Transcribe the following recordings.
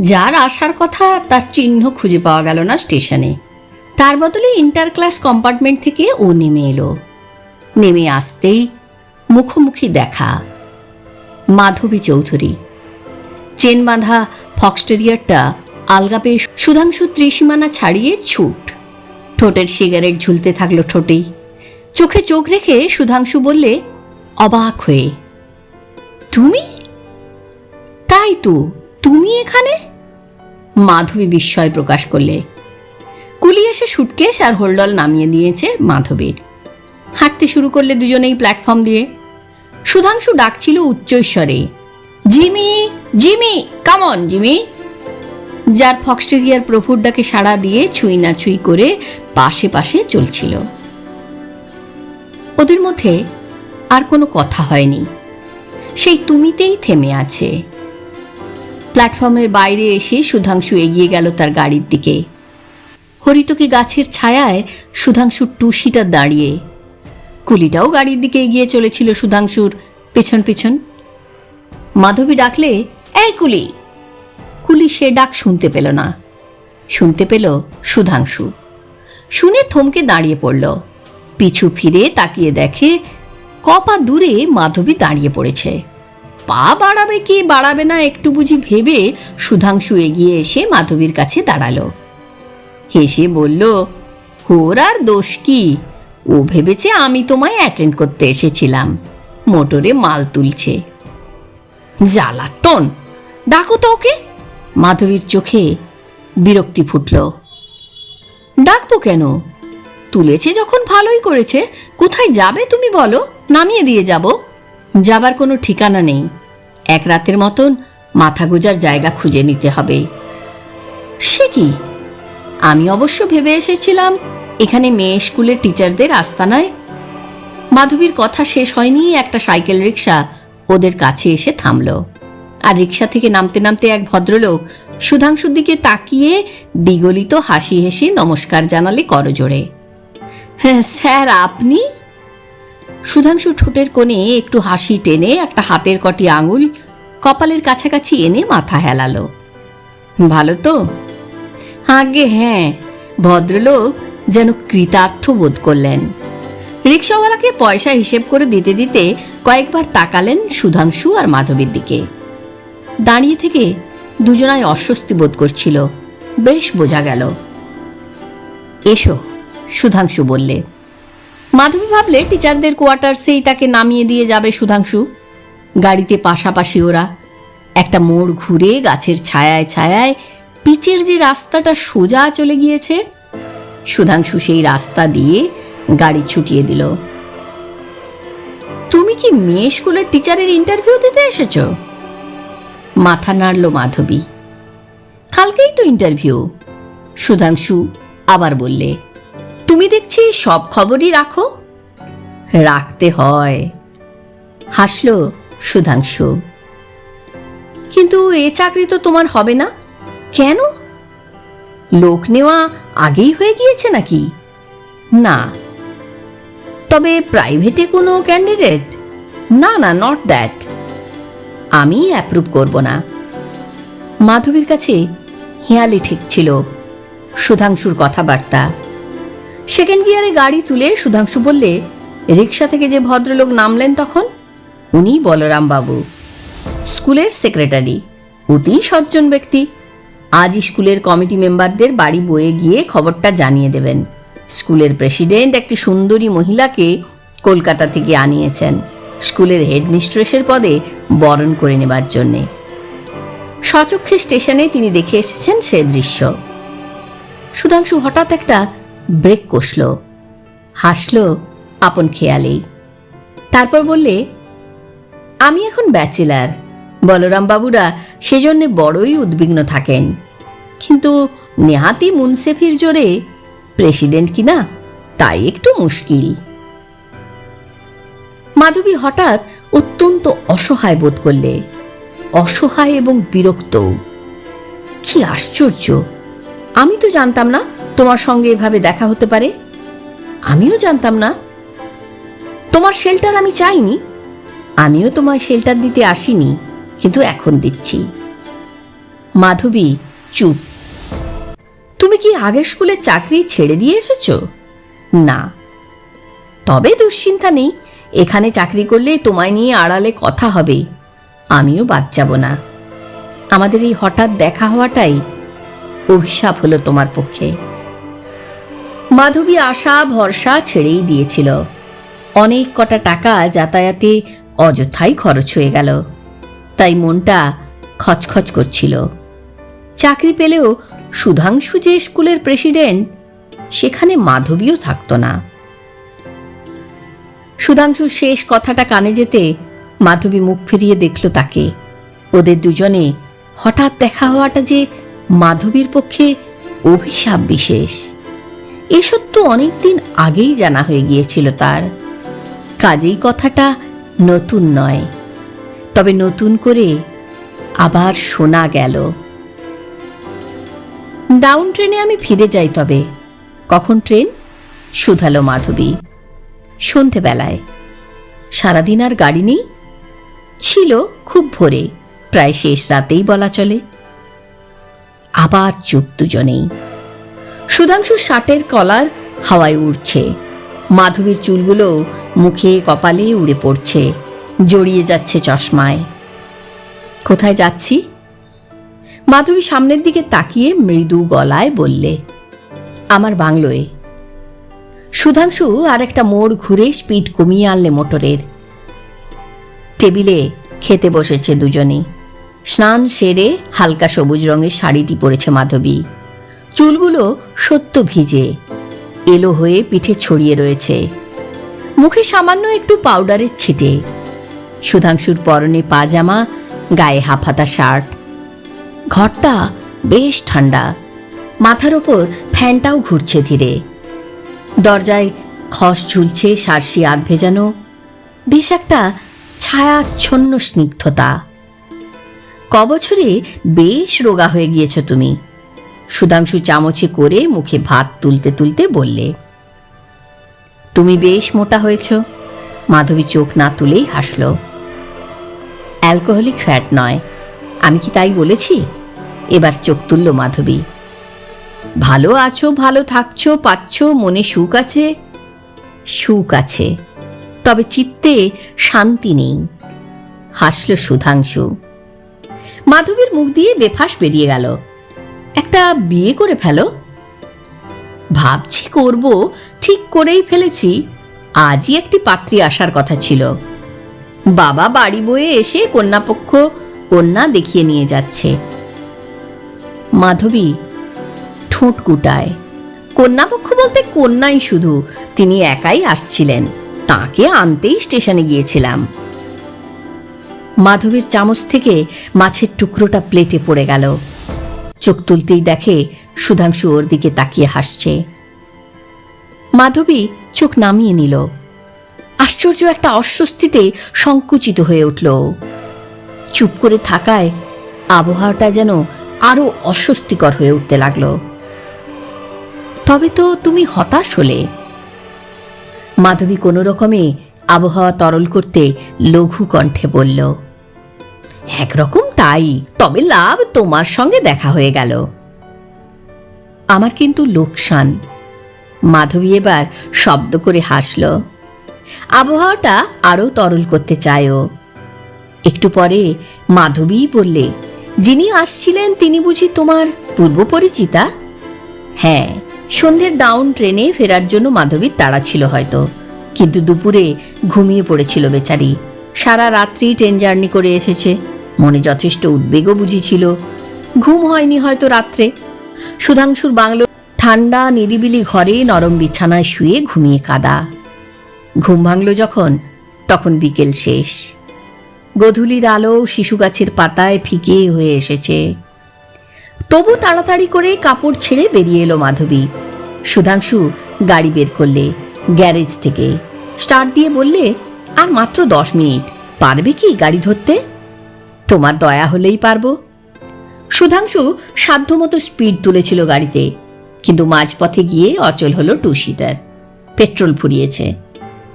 যার আসার কথা তার চিহ্ন খুঁজে পাওয়া গেল না স্টেশনে। তার বদলে ইন্টার ক্লাস কম্পার্টমেন্ট থেকে ও নেমে এলো। নেমে আসতেই মুখোমুখি দেখা। মাধবী চৌধুরী। চেন বাঁধা ফক্সটেরিয়ারটা আলগা পেয়ে সুধাংশু ত্রিসীমানা ছাড়িয়ে ছুট। ঠোঁটের সিগারেট ঝুলতে থাকল ঠোঁটেই। চোখে চোখ রেখে সুধাংশু বললে, অবাক হয়ে। তুমি? তাই তো, তুমি এখানে? মাধবী বিস্ময় প্রকাশ করলে। কুলি এসে সুটকেস আর হোল্ডল নামিয়ে দিয়েছে মাধবীর। হাঁটতে শুরু করলে দুজনেই প্ল্যাটফর্ম দিয়ে। সুধাংশু ডাকছিল উচ্চৈস্বরে, Jimmy Jimmy come on Jimmy! যার ফক্সটেরিয়ার প্রভুর ডাকে সাড়া দিয়ে ছুঁই না ছুঁই করে পাশে পাশে চলছিল। ওদের মধ্যে আর কোনো কথা হয়নি। সেই তুমিতেই থেমে আছে। প্ল্যাটফর্মের বাইরে এসে সুধাংশু এগিয়ে গেল তার গাড়ির দিকে। হরিতকি গাছের ছায়ায় সুধাংশুর টুসিটা দাঁড়িয়ে। কুলিটাও গাড়ির দিকে এগিয়ে চলেছিল সুধাংশুর পেছন পেছন। মাধবী ডাকলে, এই কুলি! কুলি সে ডাক শুনতে পেল না। শুনতে পেল সুধাংশু। শুনে থমকে দাঁড়িয়ে পড়ল। পিছু ফিরে তাকিয়ে দেখে কপা দূরে মাধবী দাঁড়িয়ে পড়েছে। পা বাড়াবে কি বাড়াবে না একটু বুঝি ভেবে সুধাংশু এগিয়ে এসে মাধবীর কাছে দাঁড়াল। হেসে বলল হোর আর দোষ কি? ও ভেবেছে আমি তোমায় অ্যাটেন্ড করতে এসেছিলাম। মোটরে মাল তুলছে। জ্বালাতন, ডাকো তো ওকে। মাধবীর চোখে বিরক্তি ফুটল। ডাকবো কেন? তুলেছে যখন ভালোই করেছে। কোথায় যাবে তুমি বলো? নামিয়ে দিয়ে যাব। যাবার কোনো ঠিকানা নেই। এক রাতের মতন মাথা গোজার জায়গা খুঁজে নিতে হবে। সে কি? আমি অবশ্য ভেবে এসেছিলাম, এখানে মেয়ে স্কুলের টিচারদের আস্তানায়। মাধবীর কথা শেষ হয়নি, একটা সাইকেল রিক্সা ওদের কাছে এসে থামল। আর রিক্সা থেকে নামতে নামতে এক ভদ্রলোক সুধাংশুর দিকে তাকিয়ে বিগলিত হাসি হেসে নমস্কার জানালে করজোড়ে। হ্যাঁ স্যার, আপনি? সুধাংশু ঠোঁটের কোণে একটু হাসি টেনে একটা হাতের কটি আঙুল কপালের কাছাকাছি এনে মাথা হেলালো। ভালো তো? আগে হ্যাঁ। ভদ্রলোক যেন কৃতার্থ বোধ করলেন। রিক্সাওয়ালাকে পয়সা হিসেব করে দিতে দিতে কয়েকবার তাকালেন সুধাংশু আর মাধবীর দিকে। দাঁড়িয়ে থেকে দুজনায় অস্বস্তি বোধ করছিল। বেশ বোঝা গেল। এসো, সুধাংশু বললে। মাধবী ভাবলে, টিচারদের কোয়ার্টার্সেই তাকে নামিয়ে দিয়ে যাবে সুধাংশু। গাড়িতে পাশাপাশি ওরা। একটা মোড় ঘুরে গাছের ছায়ায় ছায়ায় পিচের যে রাস্তাটা সোজা চলে গিয়েছে, সুধাংশু সেই রাস্তা দিয়ে গাড়ি ছুটিয়ে দিল। তুমি কি মেয়ে স্কুলের টিচারের ইন্টারভিউ দিতে এসেছ? মাথা নাড়ল মাধবী। কালকেই তো ইন্টারভিউ। সুধাংশু আবার বললে, তুমি দেখছি সব খবরই রাখো? রাখতে হয়। হাসলো সুধাংশু। কিন্তু এ চাকরি তো তোমার হবে না? কেন? লোক নেওয়া আগেই হয়ে গিয়েছে নাকি? না। তবে প্রাইভেটে কোনো ক্যান্ডিডেট না না নট দ্যাট আমি অ্যাপ্রুভ করব না। মাধবীর কাছে হেয়ালি ঠিক ছিল সুধাংশুর কথাবার্তা। সেকেন্ড গিয়ারে গাড়ি তুলে সুধাংশু বললে রিক্সা থেকে যে ভদ্রলোক নামলেন তখন? উনি বলরাম বাবু স্কুলের সেক্রেটারি। অতি সজ্জন ব্যক্তি। আজ স্কুলের কমিটি মেম্বারদের বাড়ি বয়ে গিয়ে খবরটা জানিয়ে দেবেন। স্কুলের প্রেসিডেন্ট একটি সুন্দরী মহিলাকে কলকাতা থেকে আনিয়েছেন। স্কুলের হেডমিস্ট্রেসের পদে বরণ করে নেবার জন্যে। সচক্ষে স্টেশনে তিনি দেখে এসেছেন সে দৃশ্য। সুধাংশু হঠাৎ একটা ব্রেক কষল। হাসল আপন খেয়ালেই। তারপর বললে আমি এখন ব্যাচেলার। বলরাম বাবুরা সেজন্যে বড়ই উদ্বিগ্ন থাকেন। কিন্তু নেহাতি মুনসেফির জোরে, প্রেসিডেন্ট কিনা তাই একটু মুশকিল। মাধবী হঠাৎ অত্যন্ত অসহায় বোধ করলে। অসহায় এবং বিরক্ত। কি আশ্চর্য! আমি তো জানতাম না তোমার সঙ্গে এভাবে দেখা হতে পারে। আমিও জানতাম না। তোমার শেল্টার আমি চাইনি। আমিও তোমায় শেল্টার দিতে আসিনি, কিন্তু এখন দিচ্ছি মাধবী, চুপ। তুমি কি আগের স্কুলে চাকরি ছেড়ে দিয়ে এসেছ? না। তবে দুশ্চিন্তা নেই, এখানে চাকরি করলে তোমায় নিয়ে আড়ালে কথা হবে। আমিও বাদ যাব না। আমাদের এই হঠাৎ দেখা হওয়াটাই অভিশাপ হলো তোমার পক্ষে। মাধবী আশা, ভরসা ছেড়েই দিয়েছিল। অনেক কটা টাকা যাতায়াতে অযথাই খরচ হয়ে গেল। তাই মনটা খচখচ করছিল। চাকরি পেলেও সুধাংশু যে স্কুলের প্রেসিডেন্ট, সেখানে মাধবীও থাকতো না। সুধাংশু শেষ কথাটা কানে যেতে মাধবী মুখ ফিরিয়ে দেখল তাকে। ওদের দুজনে হঠাৎ দেখা হওয়াটা যে মাধবীর পক্ষে অভিশাপ বিশেষ। এ সত্য অনেকদিন আগেই জানা হয়ে গিয়েছিল তার। কাজেই কথাটা নতুন নয়। তবে নতুন করে আবার শোনা গেল। ডাউন ট্রেনে আমি ফিরে যাই তবে। কখন ট্রেন? শুধালো মাধবী। সন্ধেবেলায়। সারাদিন আর গাড়ি নেই? ছিল খুব ভোরে, প্রায় শেষ রাতেই বলা চলে। আবার চুপ দুজনেই। সুধাংশু শার্টের কলার হাওয়ায় উড়ছে। মাধবীর চুলগুলো মুখে কপালে উড়ে পড়ছে, জড়িয়ে যাচ্ছে চশমায়। কোথায় যাচ্ছি? মাধবী সামনের দিকে তাকিয়ে মৃদু গলায় বললে, আমার বাংলোয়। সুধাংশু আর একটা মোড় ঘুরে স্পিড কমিয়ে আনলে মোটরের। টেবিলে খেতে বসেছে দুজনেই স্নান সেরে হালকা সবুজ রঙের শাড়িটি পরেছে মাধবী। চুলগুলো সত্য ভিজে, এলো হয়ে পিঠে ছড়িয়ে রয়েছে। মুখে সামান্য একটু পাউডারের ছিটে। সুধাংশুর পরনে পাজামা, গায়ে হাফাতা শার্ট। ঘরটা বেশ ঠান্ডা। মাথার ওপর ফ্যানটাও ঘুরছে ধীরে। দরজায় খস ঝুলছে সারসি আধ ভেজানো। বেশ একটা ছায়াচ্ছন্ন স্নিগ্ধতা। কবছরে বেশ রোগা হয়ে গিয়েছ তুমি, সুধাংশু চামচে করে মুখে ভাত তুলতে তুলতে বললে। তুমি বেশ মোটা হয়েছ। মাধবী চোখ না তুলেই হাসল। অ্যালকোহলিক ফ্যাট নয়, আমি কি তাই বলেছি? এবার চোখ তুলল মাধবী। ভালো আছো, ভালো থাকছো, পাচ্ছ, মনে সুখ আছে? সুখ আছে, তবে চিত্তে শান্তি নেই, হাসল সুধাংশু। মাধবীর মুখ দিয়ে বেফাস বেরিয়ে গেল। একটা বিয়ে করে ফেলো? ভাবছি করব ঠিক করেই ফেলেছি, আজই একটি পাত্রী আসার কথা ছিল। বাবা বাড়ি বয়ে এসে কন্যাপক্ষ কন্যা দেখিয়ে নিয়ে যাচ্ছে। মাধবী ঠোঁট কুটায় কন্যাপক্ষ বলতে কন্যাই শুধু, তিনি একাই আসছিলেন, তাকে আনতেই স্টেশনে গিয়েছিলাম। মাধবীর চামচ থেকে মাছের টুকরোটা প্লেটে পড়ে গেল। চোখ তুলতেই দেখে সুধাংশু ওর দিকে তাকিয়ে হাসছে। মাধবী চোখ নামিয়ে নিল। আশ্চর্য একটা অস্বস্তিতে সংকুচিত হয়ে উঠল। চুপ করে থাকায় আবহাওয়াটা যেন আরও অস্বস্তিকর হয়ে উঠতে লাগল। তবে তো তুমি হতাশ হলে। মাধবী কোনো রকমে আবহাওয়া তরল করতে লঘু কণ্ঠে বলল, একরকম তাই, তবে লাভ তোমার সঙ্গে দেখা হয়ে গেল। আমার কিন্তু লোকসান। মাধবী এবার শব্দ করে হাসল। আবহাওয়াটা আরও তরল করতে চায় ও একটু পরে মাধবী বললে, যিনি আসছিলেন তিনি বুঝি তোমার পূর্ব পরিচিতা? হ্যাঁ সন্ধ্যের ডাউন ট্রেনে ফেরার জন্য মাধবীর তাড়া ছিল হয়তো, কিন্তু দুপুরে ঘুমিয়ে পড়েছিল বেচারি। সারা রাত্রি ট্রেন জার্নি করে এসেছে, মনে যথেষ্ট উদ্বেগও বুঝিছিল ঘুম হয়নি হয়তো রাত্রে। সুধাংশুর বাংলো ঠান্ডা, নিরিবিলি ঘরে নরম বিছানায় শুয়ে ঘুমিয়ে কাদা। ঘুম ভাঙল যখন, তখন বিকেল শেষ। গধূলির আলো শিশু গাছের পাতায় ফিকে হয়ে এসেছে। তবু তাড়াতাড়ি করে কাপড় ছেড়ে বেরিয়ে এলো মাধবী। সুধাংশু গাড়ি বের করলে, গ্যারেজ থেকে। স্টার্ট দিয়ে বললে, আর মাত্র দশ মিনিট, পারবে কি গাড়ি ধরতে? তোমার দয়া হলেই পারব। সুধাংশু সাধ্যমতো স্পিড তুলেছিল গাড়িতে। কিন্তু মাঝপথে গিয়ে অচল হলো টু সিটার পেট্রোল ফুরিয়েছে।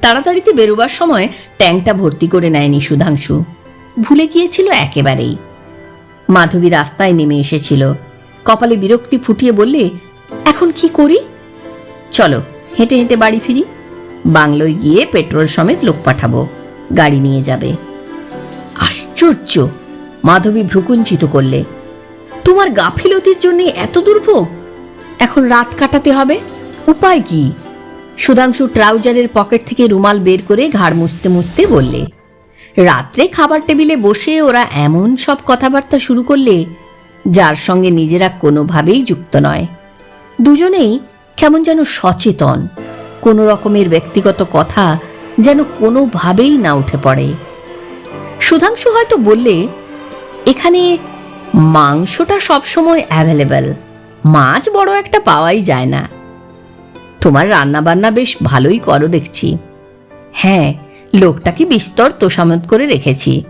তাড়াতাড়িতে বেরোবার সময় ট্যাঙ্কটা ভর্তি করে নেয়নি সুধাংশু। ভুলে গিয়েছিল একেবারেই। মাধবী রাস্তায় নেমে এসেছিল। কপালে বিরক্তি ফুটিয়ে বললে, এখন কি করি? চলো, হেঁটে হেঁটে বাড়ি ফিরি। বাংলোয় গিয়ে পেট্রোল সমেত লোক পাঠাবো। গাড়ি নিয়ে যাবে। আশ্চর্য! মাধবী ভ্রুকুঞ্চিত করলে। তোমার গাফিলতির জন্য এত দুর্ভোগ? এখন রাত কাটাতে হবে। উপায় কি? সুধাংশু ট্রাউজারের পকেট থেকে রুমাল বের করে ঘাড় মুছতে মুছতে বললে, রাত্রে খাবার টেবিলে বসে ওরা এমন সব কথাবার্তা শুরু করলে, যার সঙ্গে নিজেরা কোনোভাবেই যুক্ত নয়। দুজনেই কেমন যেন সচেতন, কোনো রকমের ব্যক্তিগত কথা যেন কোনোভাবেই না উঠে পড়ে। সুধাংশু হয়তো বললে, এখানে মাংসটা সবসময় অ্যাভেলেবেল মাছ বড় একটা পাওয়াই যায় না। তোমার রান্নাবান্না বেশ ভালোই করো দেখছি। হ্যাঁ লোকটাকে বিস্তর তোষামত করে রেখেছি।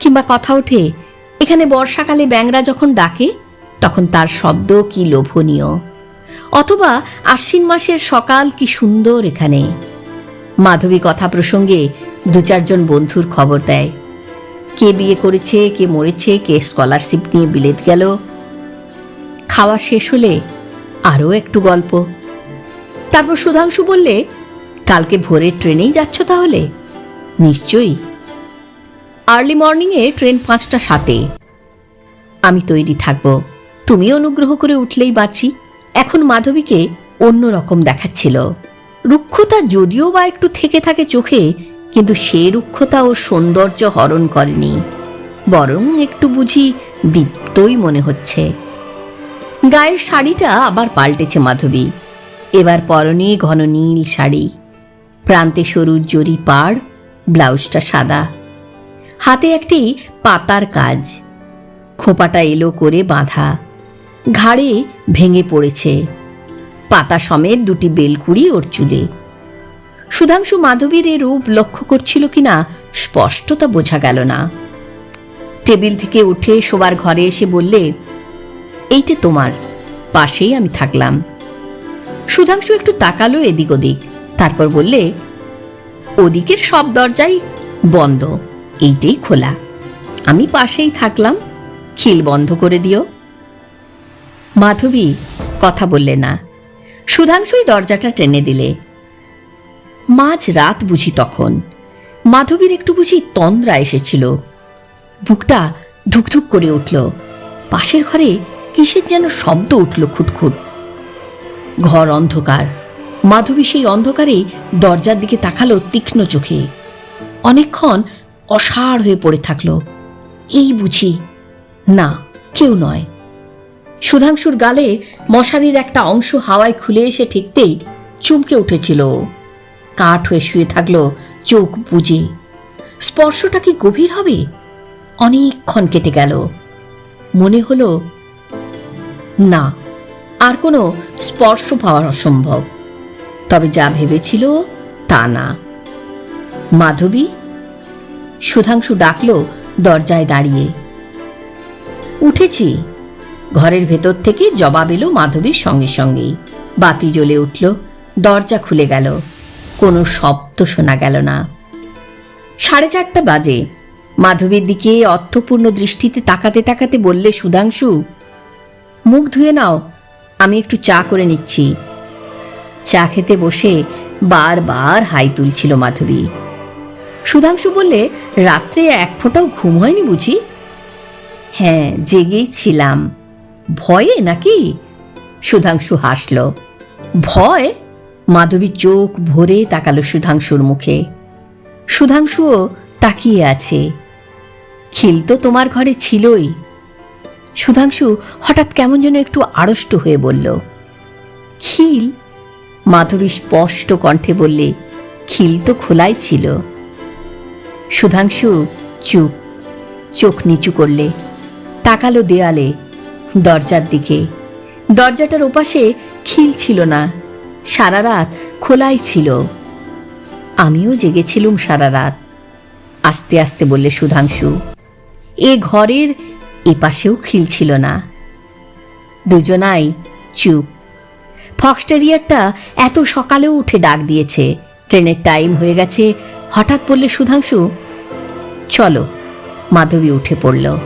কিংবা কথা ওঠে, এখানে বর্ষাকালে ব্যাংরা যখন ডাকে, তখন তার শব্দ কি লোভনীয়। অথবা আশ্বিন মাসের সকাল কি সুন্দর এখানে। মাধবী কথা প্রসঙ্গে দু চারজন বন্ধুর খবর দেয়। কে বিয়ে করেছে, কে মরেছে, কে স্কলারশিপ নিয়ে বিলেত গেল খাওয়া শেষ হলে আরও একটু গল্প। তারপর সুধাংশু বললে, কালকে ভোরের ট্রেনেই যাচ্ছ তাহলে? নিশ্চয়ই। আর্লি মর্নিংয়ে ট্রেন পাঁচটা সাতে। আমি তৈরি থাকব। তুমি অনুগ্রহ করে উঠলেই বাঁচি। এখন মাধবীকে অন্য রকম দেখাচ্ছিল। রুক্ষতা যদিও বা একটু থেকে থাকে চোখে, কিন্তু সে রুক্ষতা ও সৌন্দর্য হরণ করেনি। বরং একটু বুঝি দীপ্তই মনে হচ্ছে। গায়ের শাড়িটা আবার পাল্টেছে মাধবী। এবার পরনে ঘন নীল শাড়ি। প্রান্তে সরু জরি পাড়, ব্লাউজটা সাদা। হাতে একটি পাতার কাজ। খোপাটা এলো করে বাঁধা। ঘাড়ে ভেঙে পড়েছে। পাতা সমেত দুটি বেলকুড়ি ওর চুলে। সুধাংশু মাধবীর এ রূপ লক্ষ্য করছিল কিনা স্পষ্টতা বোঝা গেল না। টেবিল থেকে উঠে শোবার ঘরে এসে বললে এইটে তোমার। পাশেই আমি থাকলাম। সুধাংশু একটু তাকালো এদিক ওদিক। তারপর বললে, ওদিকের সব দরজাই বন্ধ, এইটাই খোলা। আমি পাশেই থাকলাম, খিল বন্ধ করে দিও। মাধবী কথা বললে না। সুধাংশুই দরজাটা টেনে দিলে। মাঝ রাত বুঝি তখন। মাধবীর একটু বুঝি তন্দ্রা এসেছিল। বুকটা ধুকধুক করে উঠল। পাশের ঘরে কিসের যেন শব্দ উঠল খুটখুট? ঘর অন্ধকার। মাধবী সেই অন্ধকারেই দরজার দিকে তাকালো তীক্ষ্ণ চোখে। অনেকক্ষণ অসাড় হয়ে পড়ে থাকল। এই বুঝি, না, কেউ নয়। সুধাংশুর গালে মশারির একটা অংশ হাওয়ায় খুলে এসে ঠিকতেই চমকে উঠেছিল। কাঠ হয়ে শুয়ে থাকল চোখ বুঝে স্পর্শটা কি গভীর হবে? অনেকক্ষণ কেটে গেল। মনে হলো না, আর কোনো স্পর্শ পাওয়া অসম্ভব। তবে যা ভেবেছিল তা না। মাধবী সুধাংশু ডাকলো দরজায় দাঁড়িয়ে। উঠেছি। ঘরের ভেতর থেকে জবাব এলো মাধবীর সঙ্গে সঙ্গেই। বাতি জ্বলে উঠল, দরজা খুলে গেল। কোনো শব্দ শোনা গেল না। সাড়ে চারটা বাজে। মাধবীর দিকে অর্থপূর্ণ দৃষ্টিতে তাকাতে তাকাতে বললে সুধাংশু মুখ ধুয়ে নাও। আমি একটু চা করে নিচ্ছি। চা খেতে বসে বারবার হাই তুলছিল মাধবী। সুধাংশু বললে, রাত্রে এক ফোঁটাও ঘুম হয়নি বুঝি? হ্যাঁ জেগেই ছিলাম। ভয়ে নাকি? সুধাংশু হাসল। ভয়? মাধবী চোখ ভরে তাকালো সুধাংশুর মুখে। সুধাংশুও তাকিয়ে আছে। খিল তো তোমার ঘরে ছিলই। সুধাংশু হঠাৎ কেমন যেন একটু আড়ষ্ট হয়ে বলল, খিল? মাধবী স্পষ্ট কণ্ঠে বললে, খিল তো খোলাই ছিল। সুধাংশু চুপ, চোখ নিচু করলে, তাকালো দেয়ালে, দরজার দিকে। দরজাটার ওপাশে খিল ছিল না, সারা রাত খোলাই ছিল। আমিও জেগেছিলুম সারা রাত, আস্তে আস্তে বললে সুধাংশু। এ ঘরের এপাশেও খিল ছিল না। দুজনাই চুপ। ফক্সটেরিয়ারটা এত সকালেও উঠে ডাক দিয়েছে। ট্রেনের টাইম হয়ে গেছে, হঠাৎ পড়লে সুধাংশু, চলো। মাধবী উঠে পড়ল।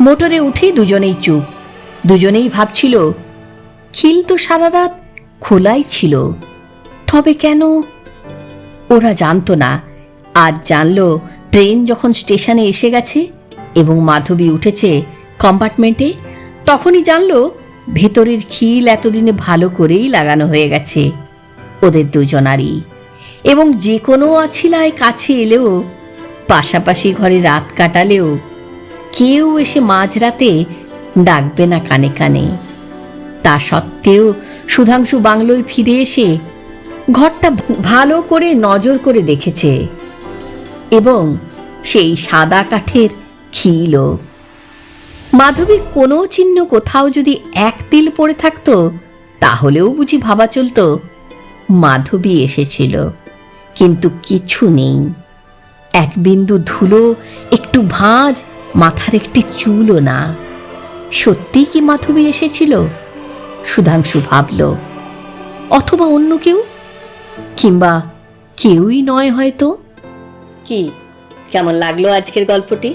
মোটরে উঠে দুজনেই চুপ। দুজনেই ভাবছিল, খিল তো সারা রাত খোলাই ছিল। তবে কেন? ওরা জানতো না। আজ জানলো, ট্রেন যখন স্টেশনে এসে গেছে এবং মাধবী উঠেছে কম্পার্টমেন্টে। তখনই জানলো, ভেতরের খিল এতদিনে ভালো করেই লাগানো হয়ে গেছে, ওদের দুজনারই। এবং যে কোনো অছিলায় কাছে এলেও, পাশাপাশি ঘরে রাত কাটালেও, কেউ এসে মাঝরাতে ডাকবে না কানে কানে। তা সত্ত্বেও সুধাংশু বাংলোয় ফিরে এসে ঘরটা ভালো করে নজর করে দেখেছে। এবং সেই সাদা কাঠের খিলও মাধবীর কোনো চিহ্ন কোথাও যদি এক তিল পড়ে থাকতো, তাহলেও বুঝি ভাবা চলতো, মাধবী এসেছিল। কিন্তু কিছু নেই। এক বিন্দু ধুলো, একটু ভাঁজ, মাথার একটি চুলও না। সত্যিই কি মাধবী এসেছিল? সুধাংশু ভাবল। অথবা অন্য কেউ? কিংবা কেউই নয় হয়তো? কি, কেমন লাগল আজকের গল্পটি?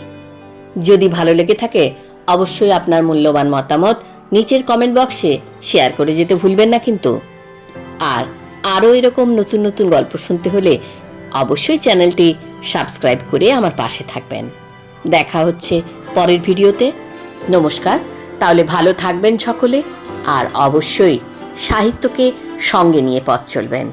যদি ভালো লেগে থাকে, অবশ্যই আপনার মূল্যবান মতামত নিচের কমেন্ট বক্সে শেয়ার করে যেতে ভুলবেন না কিন্তু। আর আরও এরকম নতুন নতুন গল্প শুনতে হলে অবশ্যই চ্যানেলটি সাবস্ক্রাইব করে আমার পাশে থাকবেন। দেখা হচ্ছে পরের ভিডিওতে। নমস্কার, তাহলে ভালো থাকবেন সকলে, আর অবশ্যই সাহিত্যকে সঙ্গে নিয়ে পথ চলবেন।